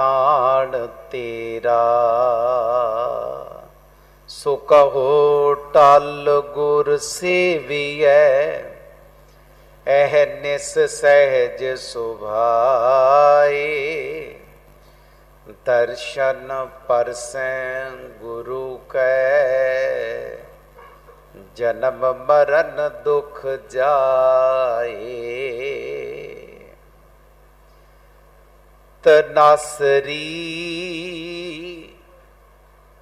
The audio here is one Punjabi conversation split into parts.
ਨਾਣ ਤੇਰਾ। ਸੋ ਕਹੋ, ਟਲ ਗੁਰ ਸੇਵੀਐ ਐਹ ਨਿਸ ਸਹਿਜ ਸੁਭਾਏ। ਦਰਸ਼ਨ ਪਰਸੈ ਗੁਰੂ ਕੈ, ਜਨਮ ਮਰਨ ਦੁਖ ਜਾਏ। ਤਨਾਸਰੀ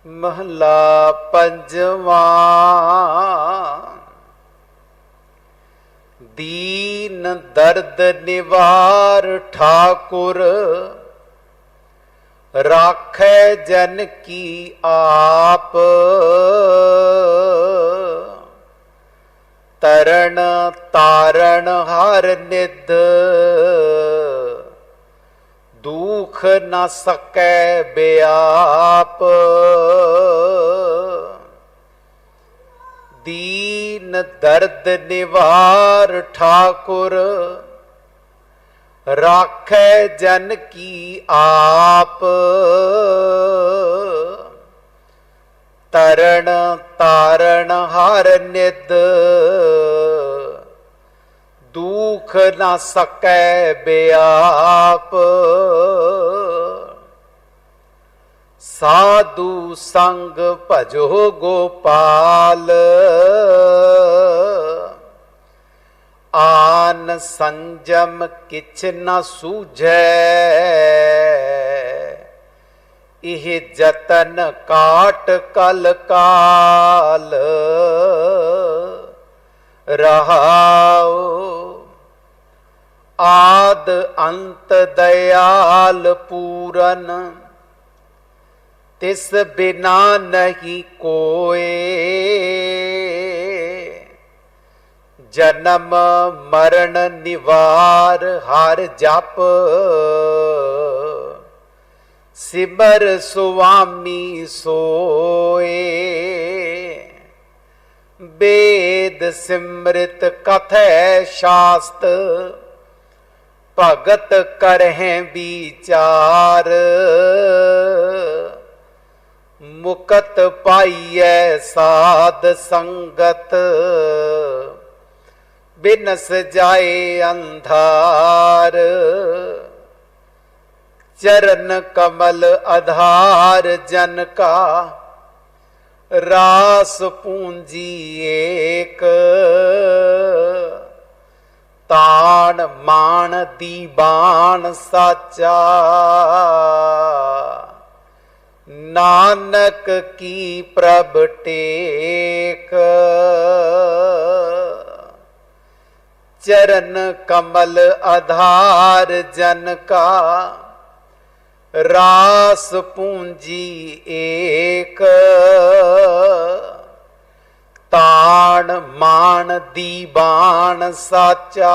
ਮਹਲਾ ਪੰਜਵਾਂ। ਦੀਨ ਦਰਦ ਨਿਵਾਰ ਠਾਕੁਰ, ਰਾਖੈ ਜਨ ਕੀ ਆਪ। ਤਰਨ ਤਾਰਨ ਹਰ ਨਿਦ ਦੁਖ ਨ ਸਕੈ ਬਿਆਪ। ਦੀਨ ਦਰਦ ਨਿਵਾਰ ਠਾਕੁਰ, ਰਾਖੈ ਜਨ ਕੀ ਆਪ। ਤਰਣ ਤਾਰਣ ਹਰ ਨਿਦ ਦੁਖ ਨ ਸਕੈ ਬਿਆਪ। ਸਾਧੂ ਸੰਗ ਭਜੋ ਗੋਪਾਲ। ਆਨ ਸੰਜਮ ਕਿਛ ਨ ਸੂਝੈ। ਇਹ ਜਤਨ ਕਾਟ ਕਲ ਕਾਲ। ਰਹਾਉ ਆਦ ਅੰਤ ਦਇਆਲ ਪੂਰਨ। ਤਿਸ ਬਿਨਾ ਨਹੀਂ ਕੋਏ। ਜਨਮ ਮਰਨ ਨਿਵਾਰ ਹਰ ਜਪ। ਸਿਮਰ ਸੁਆਮੀ ਸੋਏ। ਬੇਦ ਸਿਮਰਤ ਕਥੈ ਸ਼ਾਸਤ। ਭਗਤ ਕਰਹਿ ਵਿਚਾਰ। ਮੁਕਤ ਪਾਈਐ ਸਾਧ ਸੰਗਤ। ਬਿਨਸ ਜਾਏ ਅੰਧਾਰ, ਚਰਨ ਕਮਲ ਆਧਾਰ ਜਨ ਕਾ। ਰਾਸ ਪੂੰਜੀ ਏਕ, ਤਾਣ ਮਾਣ ਦੀ ਬਾਣ ਸਾਚਾ। ਨਾਨਕ ਕੀ ਪ੍ਰਭ ਟੇਕ? ਚਰਨ ਕਮਲ ਆਧਾਰ ਜਨ ਕਾ, ਰਾਸ ਪੂੰਜੀ ਏਕ। ਤਾਣ ਮਾਣ ਦੀ ਬਾਣ ਸਾਚਾ